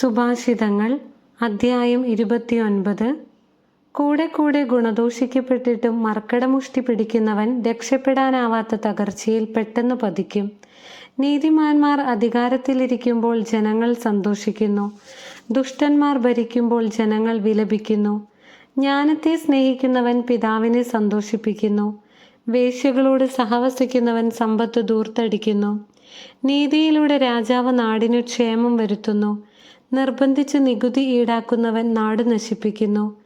സുഭാഷിതങ്ങൾ അദ്ധ്യായം ഇരുപത്തിയൊൻപത്. കൂടെ കൂടെ ഗുണദോഷിക്കപ്പെട്ടിട്ടും മർക്കടമുഷ്ടി പിടിക്കുന്നവൻ രക്ഷപ്പെടാനാവാത്ത തകർച്ചയിൽ പെട്ടെന്ന് പതിക്കും. നീതിമാന്മാർ അധികാരത്തിലിരിക്കുമ്പോൾ ജനങ്ങൾ സന്തോഷിക്കുന്നു. ദുഷ്ടന്മാർ ഭരിക്കുമ്പോൾ ജനങ്ങൾ വിലപിക്കുന്നു. ജ്ഞാനത്തെ സ്നേഹിക്കുന്നവൻ പിതാവിനെ സന്തോഷിപ്പിക്കുന്നു. വേശ്യകളോട് സഹവസിക്കുന്നവൻ സമ്പത്ത് ദൂർത്തടിക്കുന്നു. നീതിയിലൂടെ രാജാവ് നാടിനു ക്ഷേമം വരുത്തുന്നു. നിർബന്ധിച്ച് നികുതി ഈടാക്കുന്നവൻ നാട് നശിപ്പിക്കുന്നു.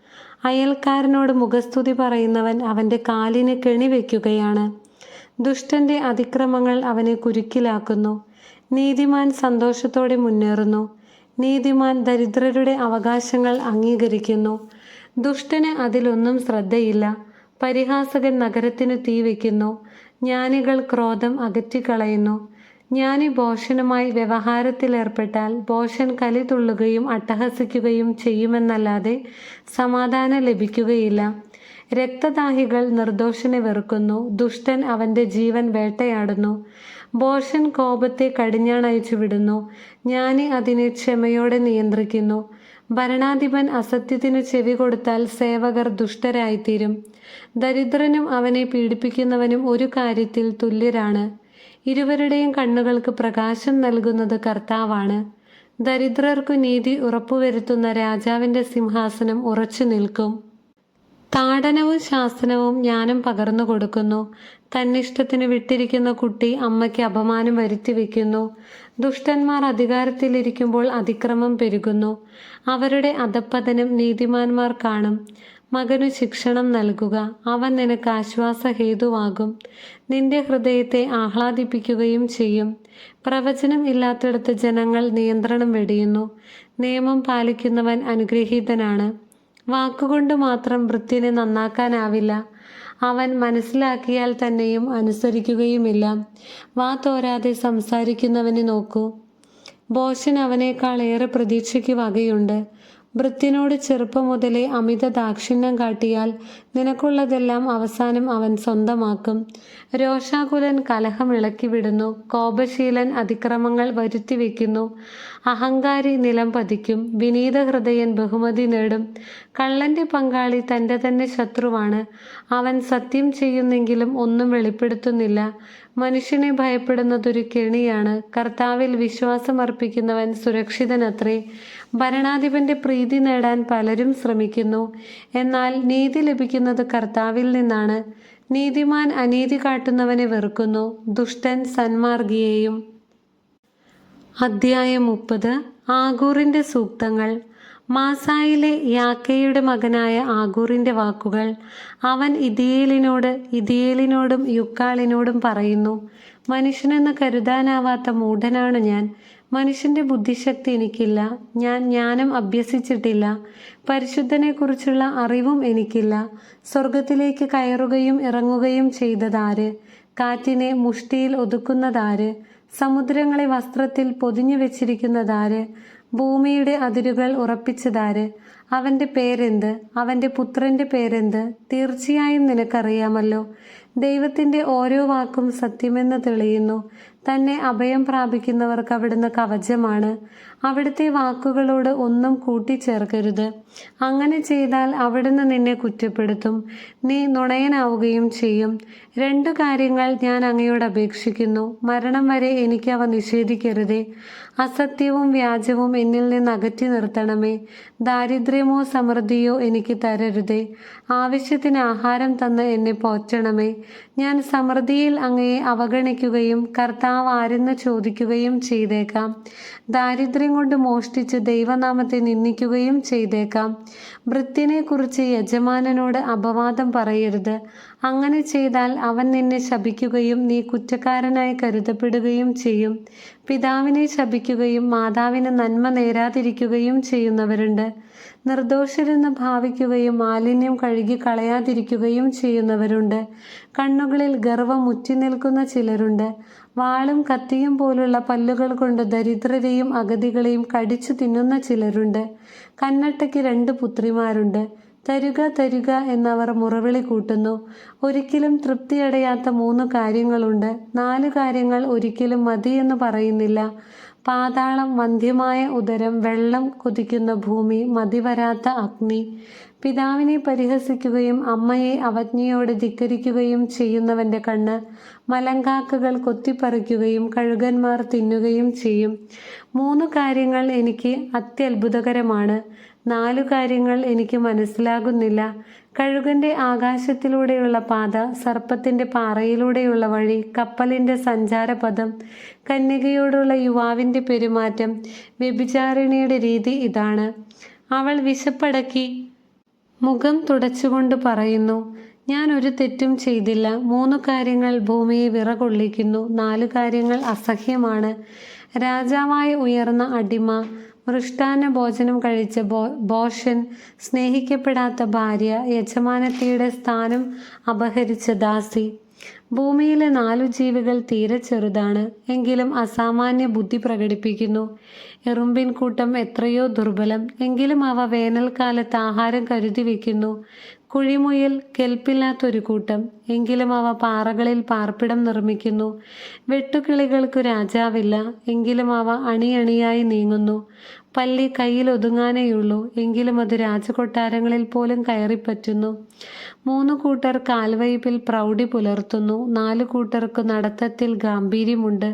അയൽക്കാരനോട് മുഖസ്തുതി പറയുന്നവൻ അവന്റെ കാലിന് കെണി വയ്ക്കുകയാണ്. ദുഷ്ടന്റെ അതിക്രമങ്ങൾ അവനെ കുരുക്കിലാക്കുന്നു. നീതിമാൻ സന്തോഷത്തോടെ മുന്നേറുന്നു. നീതിമാൻ ദരിദ്രരുടെ അവകാശങ്ങൾ അംഗീകരിക്കുന്നു. ദുഷ്ടന് അതിലൊന്നും ശ്രദ്ധയില്ല. പരിഹാസകൻ നഗരത്തിന് തീ വയ്ക്കുന്നു. ജ്ഞാനികൾ ക്രോധം അകറ്റിക്കളയുന്നു. ജ്ഞാനി ഭോഷനുമായി വ്യവഹാരത്തിലേർപ്പെട്ടാൽ ഭോഷൻ കലി തുള്ളുകയും അട്ടഹസിക്കുകയും ചെയ്യുമെന്നല്ലാതെ സമാധാനം ലഭിക്കുകയില്ല. രക്തദാഹികൾ നിർദോഷനെ വെറുക്കുന്നു. ദുഷ്ടൻ അവന്റെ ജീവൻ വേട്ടയാടുന്നു. ബോഷൻ കോപത്തെ കടിഞ്ഞാണയച്ചു വിടുന്നു. ജ്ഞാനി അതിനെ ക്ഷമയോടെ നിയന്ത്രിക്കുന്നു. ഭരണാധിപൻ അസത്യത്തിനു ചെവി കൊടുത്താൽ സേവകർ ദുഷ്ടരായിത്തീരും. ദരിദ്രനും അവനെ പീഡിപ്പിക്കുന്നവനും ഒരു കാര്യത്തിൽ തുല്യരാണ്. ഇരുവരുടെയും കണ്ണുകൾക്ക് പ്രകാശം നൽകുന്നത് കർത്താവാണ്. ദരിദ്രർക്കു നീതി ഉറപ്പുവരുത്തുന്ന രാജാവിന്റെ സിംഹാസനം ഉറച്ചു നിൽക്കും. താടനവും ശാസനവും ജ്ഞാനം പകർന്നു കൊടുക്കുന്നു. തന്നിഷ്ടത്തിന് വിട്ടിരിക്കുന്ന കുട്ടി അമ്മയ്ക്ക് അപമാനം വരുത്തി വയ്ക്കുന്നു. ദുഷ്ടന്മാർ അധികാരത്തിലിരിക്കുമ്പോൾ അതിക്രമം പെരുകുന്നു. അവരുടെ അധപ്പതനം നീതിമാന്മാർ കാണും. മകനു ശിക്ഷണം നൽകുക. അവൻ നിനക്ക് ആശ്വാസ ഹേതുവാകും നിന്റെ ഹൃദയത്തെ ആഹ്ലാദിപ്പിക്കുകയും ചെയ്യും. പ്രവചനം ഇല്ലാത്തിടത്ത് ജനങ്ങൾ നിയന്ത്രണം വെടിയുന്നു. നിയമം പാലിക്കുന്നവൻ അനുഗ്രഹീതനാണ്. വാക്കുകൊണ്ട് മാത്രം വൃത്തിനെ നന്നാക്കാനാവില്ല. അവൻ മനസ്സിലാക്കിയാൽ തന്നെയും അനുസരിക്കുകയുമില്ല. വാ തോരാതെ സംസാരിക്കുന്നവനെ നോക്കൂ. ബോഷൻ അവനേക്കാൾ ഏറെ പ്രതീക്ഷയ്ക്ക് വകയുണ്ട്. ഭൃത്യനോട് ചെറുപ്പം മുതലേ അമിത ദാക്ഷിണ്യം കാട്ടിയാൽ നിനക്കുള്ളതെല്ലാം അവസാനം അവൻ സ്വന്തമാക്കും. രോഷാകുലൻ കലഹം ഇളക്കിവിടുന്നു കോപശീലൻ അതിക്രമങ്ങൾ വരുത്തി വയ്ക്കുന്നു. അഹങ്കാരി നിലം പതിക്കും. വിനീത ഹൃദയൻ ബഹുമതി നേടും. കള്ളന്റെ പങ്കാളി തന്റെ തന്നെ ശത്രുവാണ്. അവൻ സത്യം ചെയ്യുന്നെങ്കിലും ഒന്നും വെളിപ്പെടുത്തുന്നില്ല. മനുഷ്യനെ ഭയപ്പെടുന്നതൊരു കെണിയാണ്. കർത്താവിൽ വിശ്വാസമർപ്പിക്കുന്നവൻ സുരക്ഷിതനത്രേ. ഭരണാധിപന്റെ പ്രീതി നേടാൻ പലരും ശ്രമിക്കുന്നു. എന്നാൽ നീതി ലഭിക്കുന്നത് കർത്താവിൽ നിന്നാണ്. നീതിമാൻ അനീതി കാട്ടുന്നവനെ വെറുക്കുന്നു. ദുഷ്ടൻ സന്മാർഗിയെയും. അധ്യായം മുപ്പത്. ആഗൂറിന്റെ സൂക്തങ്ങൾ. മാസായിലെ യാക്കയുടെ മകനായ ആഗൂറിന്റെ വാക്കുകൾ അവൻ ഇതിയേലിനോട് ഇതിയേലിനോടും യുക്കാളിനോടും പറയുന്നു മനുഷ്യനെന്ന് കരുതാനാവാത്ത മൂഢനാണ് ഞാൻ. മനുഷ്യന്റെ ബുദ്ധിശക്തി എനിക്കില്ല. ഞാൻ ജ്ഞാനം അഭ്യസിച്ചിട്ടില്ല. പരിശുദ്ധനെക്കുറിച്ചുള്ള അറിവും എനിക്കില്ല. സ്വർഗത്തിലേക്ക് കയറുകയും ഇറങ്ങുകയും ചെയ്തതാര്? കാറ്റിനെ മുഷ്ടിയിൽ ഒതുക്കുന്നതാര്? സമുദ്രങ്ങളെ വസ്ത്രത്തിൽ പൊതിഞ്ഞു വെച്ചിരിക്കുന്നതാര്? ഭൂമിയുടെ അതിരുകൾ ഉറപ്പിച്ചതാര്? അവന്റെ പേരെന്ത്? അവന്റെ പുത്രന്റെ പേരെന്ത്? തീർച്ചയായും നിനക്കറിയാമല്ലോ. ദൈവത്തിന്റെ ഓരോ വാക്കും സത്യമെന്ന് തെളിയുന്നു. തന്നെ അഭയം പ്രാപിക്കുന്നവർക്ക് അവിടുന്ന് കവചമാണ്. അവിടുത്തെ വാക്കുകളോട് ഒന്നും കൂട്ടിച്ചേർക്കരുത്. അങ്ങനെ ചെയ്താൽ അവിടുന്ന് നിന്നെ കുറ്റപ്പെടുത്തും. നീ നുണയനാവുകയും ചെയ്യും. രണ്ടു കാര്യങ്ങൾ ഞാൻ അങ്ങയോട് അപേക്ഷിക്കുന്നു. മരണം വരെ എനിക്ക് അവ നിഷേധിക്കരുതേ. അസത്യവും വ്യാജവും എന്നിൽ നിന്ന് അകറ്റി നിർത്തണമേ. ദാരിദ്ര്യമോ സമൃദ്ധിയോ എനിക്ക് തരരുതേ. ആവശ്യത്തിന് ആഹാരം തന്ന് എന്നെ പോറ്റണമേ. ഞാൻ സമൃദ്ധിയിൽ അങ്ങയെ അവഗണിക്കുകയും കർത്താവ് ആരെന്ന് ചോദിക്കുകയും ചെയ്തേക്കാം. ദാരിദ്ര്യം കൊണ്ട് മോഷ്ടിച്ച് ദൈവനാമത്തെ നിന്ദിക്കുകയും ചെയ്തേക്കാം. വൃത്തിനെക്കുറിച്ച് കുറിച്ച് യജമാനനോട് അപവാദം പറയരുത്. അങ്ങനെ ചെയ്താൽ അവൻ നിന്നെ ശപിക്കുകയും നീ കുറ്റക്കാരനായി കരുതപ്പെടുകയും ചെയ്യും. പിതാവിനെ ശപിക്കുകയും മാതാവിന് നന്മ നേരാതിരിക്കുകയും ചെയ്യുന്നവരുണ്ട്. നിർദോഷരെന്ന് ഭാവിക്കുകയും മാലിന്യം കഴുകി കളയാതിരിക്കുകയും ചെയ്യുന്നവരുണ്ട്. കണ്ണുകളിൽ ഗർവം മുറ്റി നിൽക്കുന്ന ചിലരുണ്ട്. വാളും കത്തിയും പോലുള്ള പല്ലുകൾ കൊണ്ട് ദരിദ്രരെയും അഗതികളെയും കടിച്ചു തിന്നുന്ന ചിലരുണ്ട്. കന്നട്ടയ്ക്ക് രണ്ട് പുത്രിമാരുണ്ട്. തരുക തരുക എന്നവർ മുറവിളി കൂട്ടുന്നു. ഒരിക്കലും തൃപ്തിയടയാത്ത മൂന്ന് കാര്യങ്ങളുണ്ട്. നാല് കാര്യങ്ങൾ ഒരിക്കലും മതിയെന്ന് പറയുന്നില്ല. പാതാളം വന്ധ്യമായ ഉദരം വെള്ളം കൊതിക്കുന്ന ഭൂമി മതിവരാത്ത അഗ്നി. പിതാവിനെ പരിഹസിക്കുകയും അമ്മയെ അവജ്ഞയോടെ ധിക്കരിക്കുകയും ചെയ്യുന്നവന്റെ കണ്ണ് മലങ്കാക്കകൾ കൊത്തിപ്പറിക്കുകയും കഴുകന്മാർ തിന്നുകയും ചെയ്യും. മൂന്ന് കാര്യങ്ങൾ എനിക്ക് അത്യത്ഭുതകരമാണ്. നാലു കാര്യങ്ങൾ എനിക്ക് മനസ്സിലാകുന്നില്ല. കഴുകന്റെ ആകാശത്തിലൂടെയുള്ള പാത സർപ്പത്തിന്റെ പാറയിലൂടെയുള്ള വഴി കപ്പലിന്റെ സഞ്ചാരപഥം കന്യകയോടുള്ള യുവാവിന്റെ പെരുമാറ്റം വ്യഭിചാരിണിയുടെ രീതി ഇതാണ്. അവൾ വിശപ്പടക്കി മുഖം തുടച്ചുകൊണ്ട് പറയുന്നു ഞാൻ ഒരു തെറ്റും ചെയ്തില്ല. മൂന്ന് കാര്യങ്ങൾ ഭൂമിയെ വിറകൊള്ളിക്കുന്നു. നാല് കാര്യങ്ങൾ അസഹ്യമാണ്. രാജാവായി ഉയർന്ന അടിമ മൃഷ്ടാന ഭോജനം കഴിച്ച ബോ ബോഷൻ സ്നേഹിക്കപ്പെടാത്ത ഭാര്യ യജമാനത്തിയുടെ സ്ഥാനം അപഹരിച്ച ദാസി. ഭൂമിയിലെ നാലു ജീവികൾ തീരെ ചെറുതാണ് എങ്കിലും അസാമാന്യ ബുദ്ധി പ്രകടിപ്പിക്കുന്നു. എറുമ്പിൻ കൂട്ടം എത്രയോ ദുർബലം. എങ്കിലും അവ വേനൽക്കാലത്ത് ആഹാരം കരുതി വയ്ക്കുന്നു. കുഴിമുയൽ കെൽപ്പില്ലാത്തൊരു കൂട്ടം. എങ്കിലും അവ പാറകളിൽ പാർപ്പിടം നിർമ്മിക്കുന്നു. വെട്ടുകിളികൾക്ക് രാജാവില്ല. എങ്കിലും അവ അണിയണിയായി നീങ്ങുന്നു. പല്ലി കയ്യിൽ ഒതുങ്ങാനേയുള്ളൂ. എങ്കിലും അത് രാജകൊട്ടാരങ്ങളിൽ പോലും കയറിപ്പറ്റുന്നു. മൂന്ന് കൂട്ടർ കാൽവയ്പിൽ പ്രൗഢി പുലർത്തുന്നു. നാല് കൂട്ടർക്ക് നടത്തത്തിൽ ഗാംഭീര്യമുണ്ട്.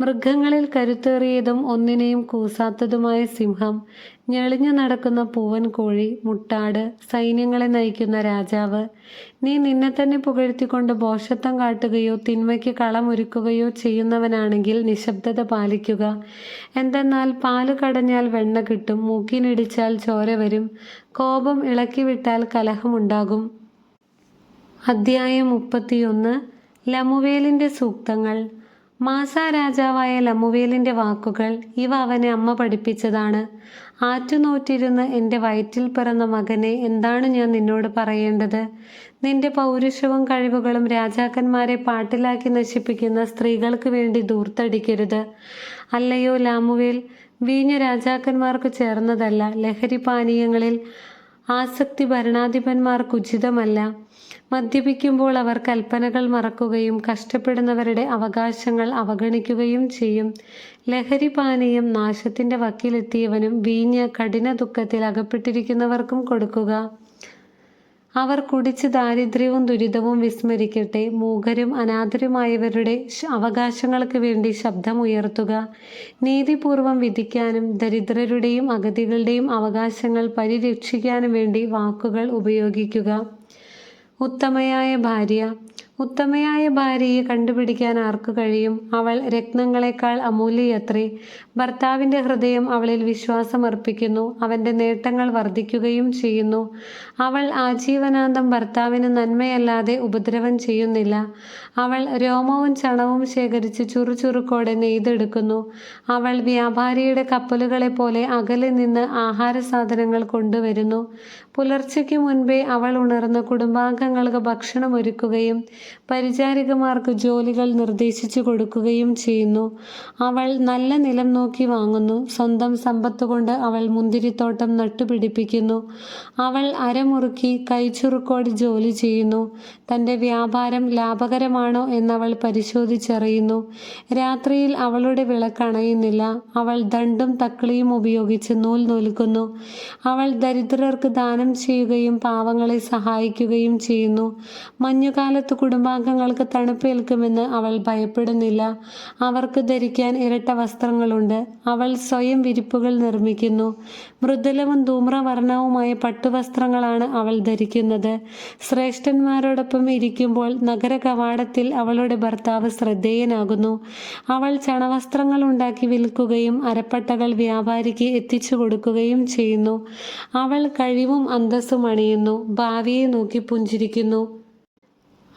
മൃഗങ്ങളിൽ കരുത്തേറിയതും ഒന്നിനെയും കൂസാത്തതുമായ സിംഹം ഞെളിഞ്ഞു നടക്കുന്ന പൂവൻ കോഴി മുട്ടാട് സൈന്യങ്ങളെ നയിക്കുന്ന രാജാവ് നീ നിന്നെ തന്നെ പുകഴ്ത്തിക്കൊണ്ട് ബോഷത്വം കാട്ടുകയോ തിന്മയ്ക്ക് കളമൊരുക്കുകയോ ചെയ്യുന്നവനാണെങ്കിൽ നിശബ്ദത പാലിക്കുക. എന്തെന്നാൽ പാൽ കടഞ്ഞാൽ വെണ്ണ കിട്ടും മൂക്കിനിടിച്ചാൽ ചോര വരും കോപം ഇളക്കിവിട്ടാൽ കലഹമുണ്ടാകും. അദ്ധ്യായം മുപ്പത്തിയൊന്ന്. ലമുവേലിന്റെ സൂക്തങ്ങൾ. മാസ രാജാവായ ലമുവേലിന്റെ വാക്കുകൾ ഇവ അവനെ അമ്മ പഠിപ്പിച്ചതാണ്. ആറ്റുനോറ്റിരുന്ന് എന്റെ വയറ്റിൽ പിറന്ന മകനെ എന്താണ് ഞാൻ നിന്നോട് പറയേണ്ടത്? നിന്റെ പൗരുഷവും കഴിവുകളും രാജാക്കന്മാരെ പാട്ടിലാക്കി നശിപ്പിക്കുന്ന സ്ത്രീകൾക്ക് വേണ്ടി ദൂർത്തടിക്കരുത് അല്ലയോ ലാമുവേൽ വീഞ്ഞു രാജാക്കന്മാർക്ക് ചേർന്നതല്ല ലഹരി പാനീയങ്ങളിൽ ആസക്തി ഭരണാധിപന്മാർക്ക് ഉചിതമല്ല മദ്യപിക്കുമ്പോൾ അവർ കൽപ്പനകൾ മറക്കുകയും കഷ്ടപ്പെടുന്നവരുടെ അവകാശങ്ങൾ അവഗണിക്കുകയും ചെയ്യും. ലഹരി പാനീയം നാശത്തിന്റെ വക്കിലെത്തിയവനും വീഞ്ഞ് കഠിന ദുഃഖത്തിൽ അകപ്പെട്ടിരിക്കുന്നവർക്കും കൊടുക്കുക. അവർ കുടിച്ച് ദാരിദ്ര്യവും ദുരിതവും വിസ്മരിക്കട്ടെ. മൂകരും അനാഥരുമായവരുടെ അവകാശങ്ങൾക്ക് വേണ്ടി ശബ്ദമുയർത്തുക. നീതിപൂർവം വിധിക്കാനും ദരിദ്രരുടെയും അഗതികളുടെയും അവകാശങ്ങൾ പരിരക്ഷിക്കാനും വേണ്ടി വാക്കുകൾ ഉപയോഗിക്കുക. ഉത്തമയായ ഭാര്യ ഉത്തമയായ ഭാര്യയെ കണ്ടുപിടിക്കാൻ ആർക്കു കഴിയും? അവൾ രത്നങ്ങളെക്കാൾ അമൂല്യയത്രേ. ഭർത്താവിന്റെ ഹൃദയം അവളിൽ വിശ്വാസമർപ്പിക്കുന്നു. അവന്റെ നേട്ടങ്ങൾ വർദ്ധിക്കുകയും ചെയ്യുന്നു. അവൾ ആജീവനാന്തം ഭർത്താവിന് നന്മയല്ലാതെ ഉപദ്രവം ചെയ്യുന്നില്ല. അവൾ രോമവും ചണവും ശേഖരിച്ച് ചുറുചുറുക്കോടെ നെയ്തെടുക്കുന്നു. അവൾ വ്യാപാരിയുടെ കപ്പലുകളെ പോലെ അകലെ നിന്ന് ആഹാര സാധനങ്ങൾ കൊണ്ടുവരുന്നു. പുലർച്ചയ്ക്ക് മുൻപേ അവൾ ഉണർന്ന് കുടുംബാംഗങ്ങൾക്ക് ഭക്ഷണം ഒരുക്കുകയും പരിചാരികമാർക്ക് ജോലികൾ നിർദ്ദേശിച്ചു കൊടുക്കുകയും ചെയ്യുന്നു. അവൾ നല്ല നിലം നോക്കി വാങ്ങുന്നു. സ്വന്തം സമ്പത്ത് കൊണ്ട് അവൾ മുന്തിരിത്തോട്ടം നട്ടുപിടിപ്പിക്കുന്നു. അവൾ അരമുറുക്കി കൈച്ചുറുക്കോട് ജോലി ചെയ്യുന്നു. തന്റെ വ്യാപാരം ലാഭകരമാണോ എന്നവൾ പരിശോധിച്ചറിയുന്നു. രാത്രിയിൽ അവളുടെ വിളക്കണയുന്നില്ല അവൾ ദണ്ടും തക്കളിയും ഉപയോഗിച്ച് നൂൽ നൂൽക്കുന്നു. അവൾ ദരിദ്രർക്ക് ദാനം ചെയ്യുകയും പാവങ്ങളെ സഹായിക്കുകയും ചെയ്യുന്നു. മഞ്ഞുകാലത്ത് കുടുംബാംഗങ്ങൾക്ക് തണുപ്പേൽക്കുമെന്ന് അവൾ ഭയപ്പെടുന്നില്ല. അവർക്ക് ധരിക്കാൻ ഇരട്ട വസ്ത്രങ്ങളുണ്ട്. അവൾ സ്വയം വിരിപ്പുകൾ നിർമ്മിക്കുന്നു. മൃദുലവും ധൂമ്രവർണവുമായ പട്ടുവസ്ത്രങ്ങളാണ് അവൾ ധരിക്കുന്നത്. ശ്രേഷ്ഠന്മാരോടൊപ്പം ഇരിക്കുമ്പോൾ നഗര കവാടത്തിൽ അവളുടെ ഭർത്താവ് ശ്രദ്ധേയനാകുന്നു. അവൾ ചണവസ്ത്രങ്ങൾ ഉണ്ടാക്കി വിൽക്കുകയും അരപ്പട്ടകൾ വ്യാപാരിക്ക് എത്തിച്ചു കൊടുക്കുകയും ചെയ്യുന്നു. അവൾ കഴിവും അന്തസ്സും അണിയുന്നു. ഭാവിയെ നോക്കി പുഞ്ചിരിക്കുന്നു.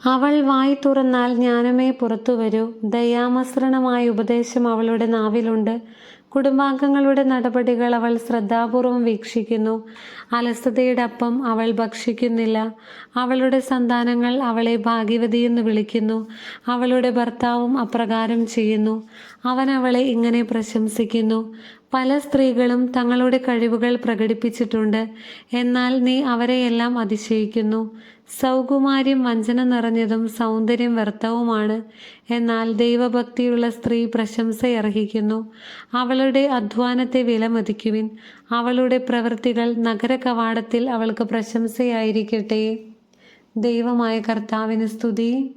അവൾ വായി തുറന്നാൽ ജ്ഞാനമേ പുറത്തു വരൂ. ദയാമസൃണമായ ഉപദേശം അവളുടെ നാവിലുണ്ട്. കുടുംബാംഗങ്ങളുടെ നടപടികൾ അവൾ ശ്രദ്ധാപൂർവം വീക്ഷിക്കുന്നു. അലസതയുടെ അപ്പം അവൾ ഭക്ഷിക്കുന്നില്ല. അവളുടെ സന്താനങ്ങൾ അവളെ ഭാഗ്യവതി എന്ന് വിളിക്കുന്നു. അവളുടെ ഭർത്താവും അപ്രകാരം ചെയ്യുന്നു. അവൻ അവളെ ഇങ്ങനെ പ്രശംസിക്കുന്നു. പല സ്ത്രീകളും തങ്ങളുടെ കഴിവുകൾ പ്രകടിപ്പിച്ചിട്ടുണ്ട്. എന്നാൽ നീ അവരെയെല്ലാം അതിശയിക്കുന്നു. സൗകുമാര്യം വഞ്ചന നിറഞ്ഞതും സൗന്ദര്യം വ്യർത്ഥവുമാണ്. എന്നാൽ ദൈവഭക്തിയുള്ള സ്ത്രീ പ്രശംസയർഹിക്കുന്നു. അവളുടെ അധ്വാനത്തെ വിലമതിക്കുവിൻ. അവളുടെ പ്രവൃത്തികൾ നഗര കവാടത്തിൽ അവൾക്ക് പ്രശംസയായിരിക്കട്ടെ. ദൈവമായ കർത്താവിന് സ്തുതി.